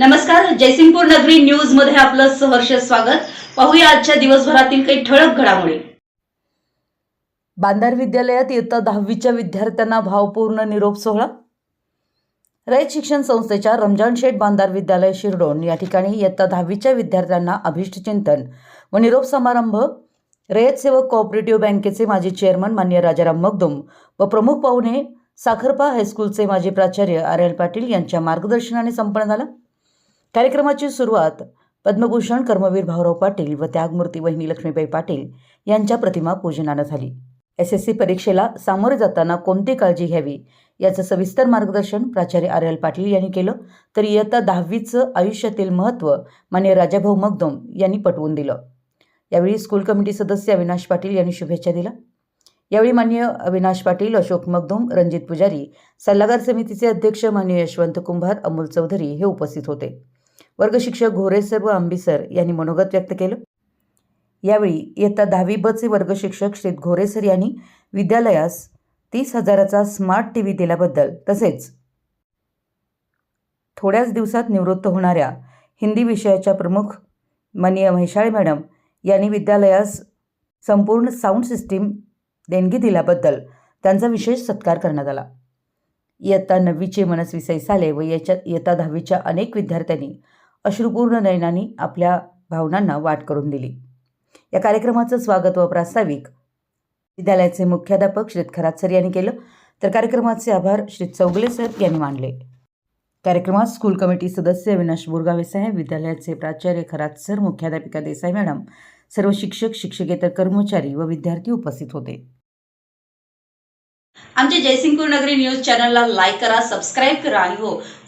नमस्कार जयसिंगपूर नगरी न्यूजमध्ये आपलं सहर्ष स्वागत. पाहूया आजच्या दिवसभरातील काही ठळक घडामोडी. बांधार विद्यालयात इयत्ता दहावीच्या विद्यार्थ्यांना भावपूर्ण निरोप सोहळा. रयत शिक्षण संस्थेच्या रमजान शेठ बांधार विद्यालय शिरडोन या ठिकाणी इयत्ता दहावीच्या विद्यार्थ्यांना अभिष्टचिंतन व निरोप समारंभ. रयत सेवक कोऑपरेटिव्ह बँकेचे माजी चेअरमन मान्य राजाराम मगदुम व प्रमुख पाहुणे साखरपा हायस्कूलचे माजी प्राचार्य आर एल पाटील यांच्या मार्गदर्शनाने संपन्न झाला. कार्यक्रमाची सुरुवात पद्मभूषण कर्मवीर भाऊराव पाटील व त्यागमूर्ती वहिनी लक्ष्मीबाई पाटील यांच्या प्रतिमा पूजनानं झाली. एस एस सी परीक्षेला सामोरे जाताना कोणती काळजी घ्यावी याचं सविस्तर मार्गदर्शन प्राचार्य आर एल पाटील यांनी केलं. तर इयत्ता दहावीचं आयुष्यातील महत्त्व मान्य राजाभाऊ मगदोम यांनी पटवून दिलं. यावेळी स्कूल कमिटी सदस्य अविनाश पाटील यांनी शुभेच्छा दिल्या. यावेळी मान्य अविनाश पाटील अशोक मगदोम रणजित पुजारी सल्लागार समितीचे अध्यक्ष मान्य यशवंत कुंभार अमोल चौधरी हे उपस्थित होते. वर्गशिक्षक घोरेसर व आंबीसर यांनी मनोगत व्यक्त केलं. यावेळी इयत्ता दहावी बचे वर्गशिक्षक श्री घोरेसर यांनी विद्यालयास तीस हजाराचा स्मार्ट टी व्ही दिल्याबद्दल तसेच थोड्याच दिवसात निवृत्त होणाऱ्या हिंदी विषयाच्या प्रमुख मनीय म्हैशाळे मॅडम यांनी विद्यालयास संपूर्ण साऊंड सिस्टीम देणगी दिल्याबद्दल त्यांचा विशेष सत्कार करण्यात आला. इयत्ता नववीचे मनस्विसय साले व याच्या इयत्ता दहावीच्या अनेक विद्यार्थ्यांनी अश्रुपूर्ण नयनांनी आपल्या भावनांना वाट करून दिली. या कार्यक्रमाचं स्वागत व प्रास्ताविक विद्यालयाचे मुख्याध्यापक श्री खरात सर यांनी केलं. तर कार्यक्रमाचे आभार श्री चौगले सर यांनी मानले. कार्यक्रमात स्कूल कमिटी सदस्य अविनाश बोरगावे साहेब विद्यालयाचे प्राचार्य खरात सर मुख्याध्यापिका देसाई मॅडम सर्व शिक्षक शिक्षकेतर कर्मचारी व विद्यार्थी उपस्थित होते. आमच्या जयसिंगपूर नगरी न्यूज चॅनलला लाईक करा सबस्क्राईब करा आणि हो